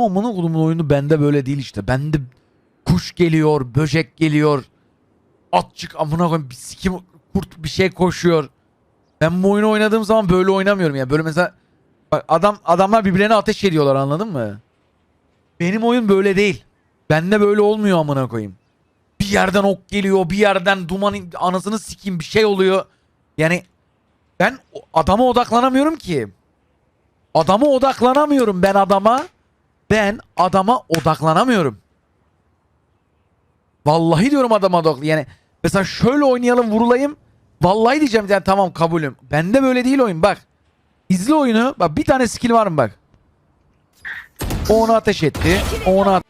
Amına kodumun oyunu bende böyle değil işte. Bende kuş geliyor, böcek geliyor. Atçık amına koyayım bir sikim kurt bir şey koşuyor. Ben bu oyunu oynadığım zaman böyle oynamıyorum ya. Böyle mesela bak adam adamlar birbirlerine ateş ediyorlar anladın mı? Benim oyun böyle değil. Bende böyle olmuyor amına koyayım. Bir yerden ok geliyor, bir yerden duman anasını sikeyim bir şey oluyor. Yani ben adama odaklanamıyorum ki. Adama odaklanamıyorum ben adama. Ben adama odaklanamıyorum. Vallahi diyorum adama odaklı. Yani mesela şöyle oynayalım vurulayım. Vallahi diyeceğim yani tamam kabulüm. Bende böyle değil oyun bak. İzle oyunu. Bak bir tane skill var mı bak. O onu ateş etti. O onu at-